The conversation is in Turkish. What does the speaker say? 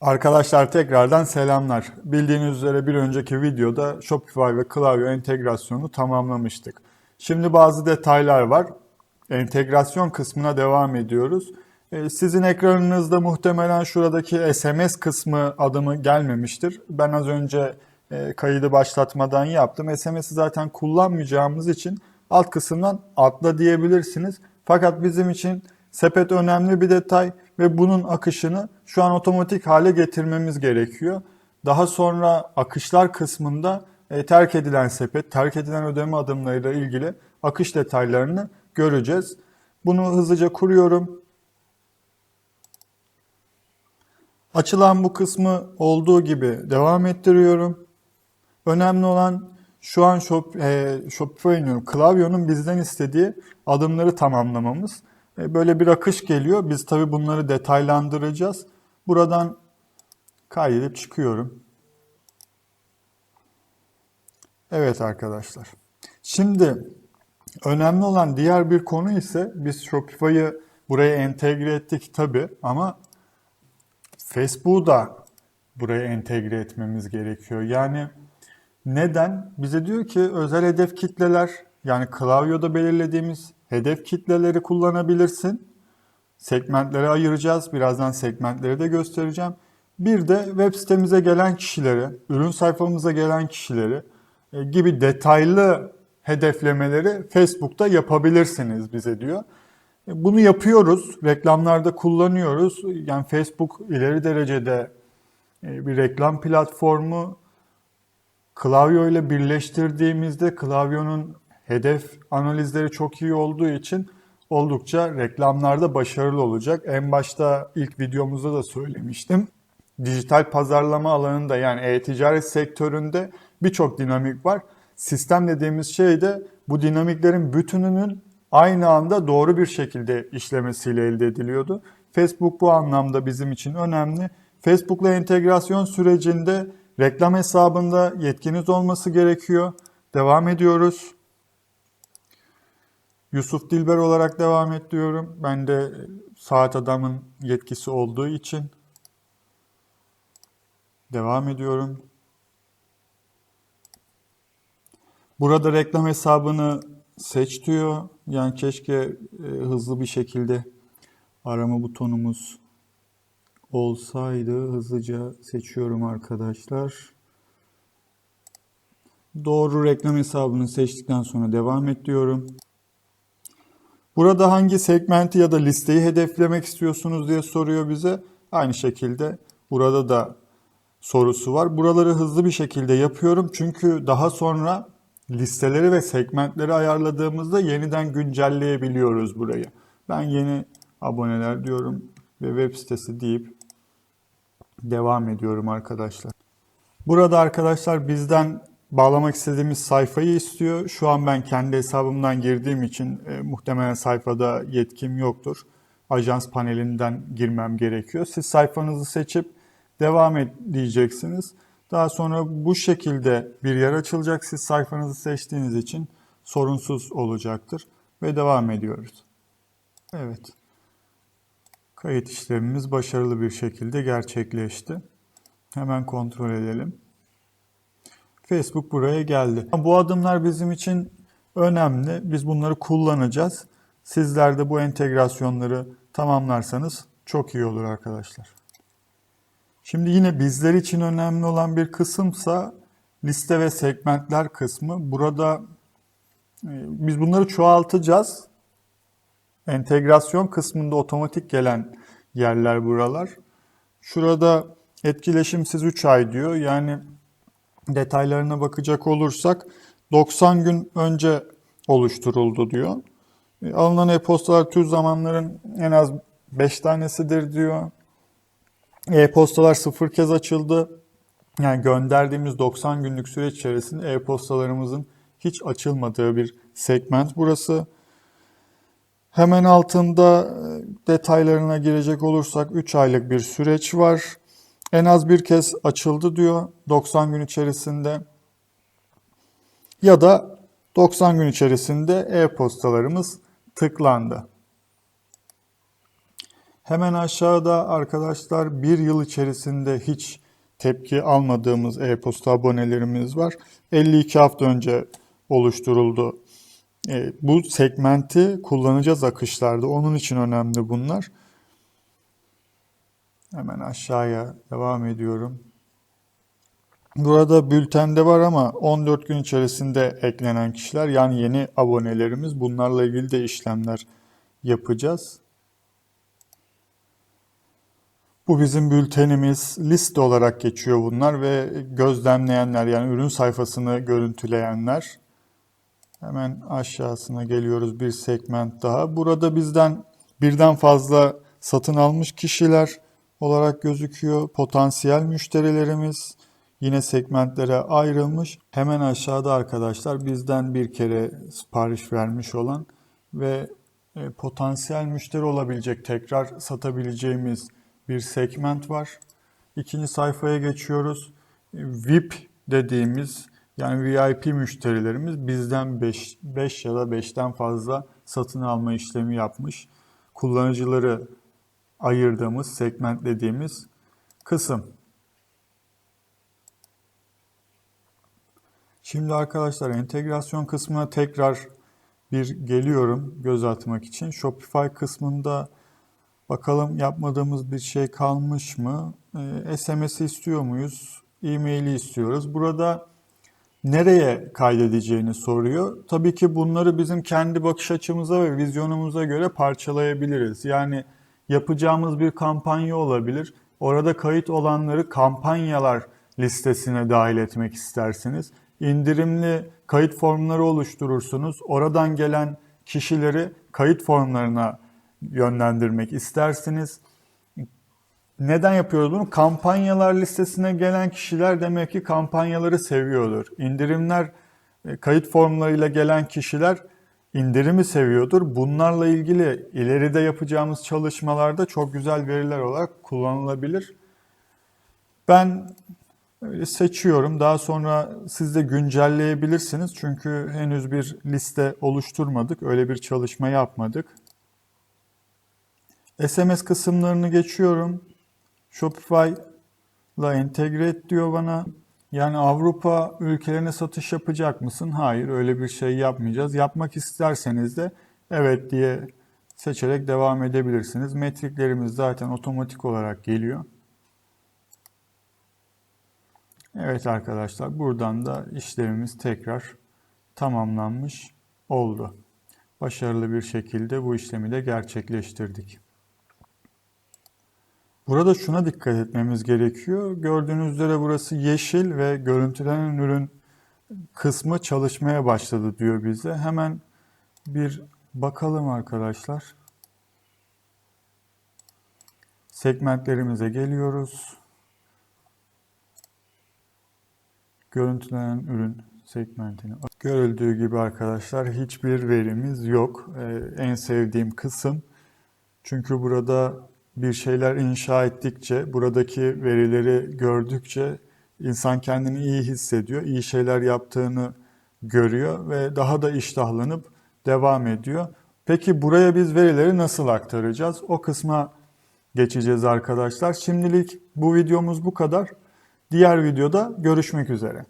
Arkadaşlar tekrardan selamlar. Bildiğiniz üzere bir önceki videoda Shopify ve Klaviyo entegrasyonu tamamlamıştık. Şimdi bazı detaylar var. Entegrasyon kısmına devam ediyoruz. Ee, Sizin ekranınızda muhtemelen şuradaki SMS kısmı adımı gelmemiştir. Ben az önce e, kaydı başlatmadan yaptım. SMS'i zaten kullanmayacağımız için alt kısımdan atla diyebilirsiniz. Fakat bizim için sepet önemli bir detay ve bunun akışını şu an otomatik hale getirmemiz gerekiyor. Daha sonra akışlar kısmında e, terk edilen sepet, terk edilen ödeme adımlarıyla ilgili akış detaylarını göreceğiz. Bunu hızlıca kuruyorum. Açılan bu kısmı olduğu gibi devam ettiriyorum. Önemli olan şu an Shop, e, klavyonun bizden istediği adımları tamamlamamız. E, böyle bir akış geliyor. Biz tabii bunları detaylandıracağız. Buradan kaydedip çıkıyorum. Evet arkadaşlar. Şimdi önemli olan diğer bir konu ise biz Shopify'ı buraya entegre ettik tabii ama Facebook'u da buraya entegre etmemiz gerekiyor. Yani neden? Bize diyor ki özel hedef kitleler yani klavyoda belirlediğimiz hedef kitleleri kullanabilirsin. Segmentlere ayıracağız. Birazdan segmentleri de göstereceğim. Bir de web sitemize gelen kişileri, ürün sayfamıza gelen kişileri e, gibi detaylı hedeflemeleri Facebook'ta yapabilirsiniz bize diyor. E, Bunu yapıyoruz, reklamlarda kullanıyoruz. Yani Facebook ileri derecede e, bir reklam platformu. Klavyo ile birleştirdiğimizde klavyonun hedef analizleri çok iyi olduğu için oldukça reklamlarda başarılı olacak. En başta ilk videomuzda da söylemiştim. Dijital pazarlama alanında yani e-ticaret sektöründe birçok dinamik var. Sistem dediğimiz şey de bu dinamiklerin bütününün aynı anda doğru bir şekilde işlemesiyle elde ediliyordu. Facebook bu anlamda bizim için önemli. Facebook'la entegrasyon sürecinde reklam hesabında yetkiniz olması gerekiyor. Devam ediyoruz. Yusuf Dilber olarak devam et diyorum. Ben de saat adamın yetkisi olduğu için devam ediyorum. Burada reklam hesabını seç diyor. Yani keşke e, hızlı bir şekilde arama butonumuz olsaydı. Hızlıca seçiyorum arkadaşlar. Doğru reklam hesabını seçtikten sonra devam et diyorum. Burada hangi segmenti ya da listeyi hedeflemek istiyorsunuz diye soruyor bize. Aynı şekilde burada da sorusu var. Buraları hızlı bir şekilde yapıyorum. Çünkü daha sonra listeleri ve segmentleri ayarladığımızda yeniden güncelleyebiliyoruz burayı. Ben yeni aboneler diyorum ve web sitesi deyip devam ediyorum arkadaşlar. Burada arkadaşlar bizden bağlamak istediğimiz sayfayı istiyor. Şu an ben kendi hesabımdan girdiğim için e, muhtemelen sayfada yetkim yoktur. Ajans panelinden girmem gerekiyor. Siz sayfanızı seçip devam et diyeceksiniz. Daha sonra bu şekilde bir yer açılacak. Siz sayfanızı seçtiğiniz için sorunsuz olacaktır. Ve devam ediyoruz. Evet. Kayıt işlemimiz başarılı bir şekilde gerçekleşti. Hemen kontrol edelim. Facebook buraya geldi. Bu adımlar bizim için önemli. Biz bunları kullanacağız. Sizler de bu entegrasyonları tamamlarsanız çok iyi olur arkadaşlar. Şimdi yine bizler için önemli olan bir kısımsa liste ve segmentler kısmı. Burada e, biz bunları çoğaltacağız. Entegrasyon kısmında otomatik gelen yerler buralar. Şurada etkileşimsiz 3 ay diyor. Yani detaylarına bakacak olursak 90 gün önce oluşturuldu diyor. E, Alınan e-postalar tür zamanların en az 5 tanesidir diyor. E-postalar sıfır kez açıldı. Yani gönderdiğimiz 90 günlük süreç içerisinde e-postalarımızın hiç açılmadığı bir segment burası. Hemen altında e, detaylarına girecek olursak 3 aylık bir süreç var. En az bir kez açıldı diyor 90 gün içerisinde. Ya da 90 gün içerisinde e-postalarımız tıklandı. Hemen aşağıda arkadaşlar bir yıl içerisinde hiç tepki almadığımız e-posta abonelerimiz var. 52 hafta önce oluşturuldu. E, bu segmenti kullanacağız akışlarda. Onun için önemli bunlar. Hemen aşağıya devam ediyorum. Burada bültende var ama 14 gün içerisinde eklenen kişiler yani yeni abonelerimiz. Bunlarla ilgili de işlemler yapacağız. Bu bizim bültenimiz. Liste olarak geçiyor bunlar ve gözlemleyenler yani ürün sayfasını görüntüleyenler. Hemen aşağısına geliyoruz bir segment daha. Burada bizden birden fazla satın almış kişiler olarak gözüküyor. Potansiyel müşterilerimiz yine segmentlere ayrılmış. Hemen aşağıda arkadaşlar bizden bir kere sipariş vermiş olan ve e, potansiyel müşteri olabilecek tekrar satabileceğimiz bir segment var. İkinci sayfaya geçiyoruz. VIP dediğimiz yani VIP müşterilerimiz bizden 5, 5 ya da 5'ten fazla satın alma işlemi yapmış. Kullanıcıları ayırdığımız, segmentlediğimiz kısım. Şimdi arkadaşlar entegrasyon kısmına tekrar bir geliyorum göz atmak için. Shopify kısmında bakalım yapmadığımız bir şey kalmış mı? Ee, SMS'i istiyor muyuz? E-mail'i istiyoruz. Burada nereye kaydedeceğini soruyor. Tabii ki bunları bizim kendi bakış açımıza ve vizyonumuza göre parçalayabiliriz. Yani yapacağımız bir kampanya olabilir. Orada kayıt olanları kampanyalar listesine dahil etmek istersiniz. İndirimli kayıt formları oluşturursunuz. Oradan gelen kişileri kayıt formlarına yönlendirmek istersiniz. Neden yapıyoruz bunu? Kampanyalar listesine gelen kişiler demek ki kampanyaları seviyordur. İndirimler e, kayıt formlarıyla gelen kişiler indirimi seviyordur. Bunlarla ilgili ileride yapacağımız çalışmalarda çok güzel veriler olarak kullanılabilir. Ben öyle seçiyorum. Daha sonra siz de güncelleyebilirsiniz. Çünkü henüz bir liste oluşturmadık. Öyle bir çalışma yapmadık. SMS kısımlarını geçiyorum. Shopify ile entegre et diyor bana. Yani Avrupa ülkelerine satış yapacak mısın? Hayır, öyle bir şey yapmayacağız. Yapmak isterseniz de evet diye seçerek devam edebilirsiniz. Metriklerimiz zaten otomatik olarak geliyor. Evet arkadaşlar, buradan da işlemimiz tekrar tamamlanmış oldu. Başarılı bir şekilde bu işlemi de gerçekleştirdik. Burada şuna dikkat etmemiz gerekiyor. Gördüğünüz üzere burası yeşil ve görüntülenen ürün kısmı çalışmaya başladı diyor bize. Hemen bir bakalım arkadaşlar. Segmentlerimize geliyoruz. Görüntülenen ürün segmentini. Görüldüğü gibi arkadaşlar hiçbir verimiz yok. Ee, en sevdiğim kısım. Çünkü burada bir şeyler inşa ettikçe, buradaki verileri gördükçe insan kendini iyi hissediyor, iyi şeyler yaptığını görüyor ve daha da iştahlanıp devam ediyor. Peki buraya biz verileri nasıl aktaracağız? O kısma geçeceğiz arkadaşlar. Şimdilik bu videomuz bu kadar. Diğer videoda görüşmek üzere.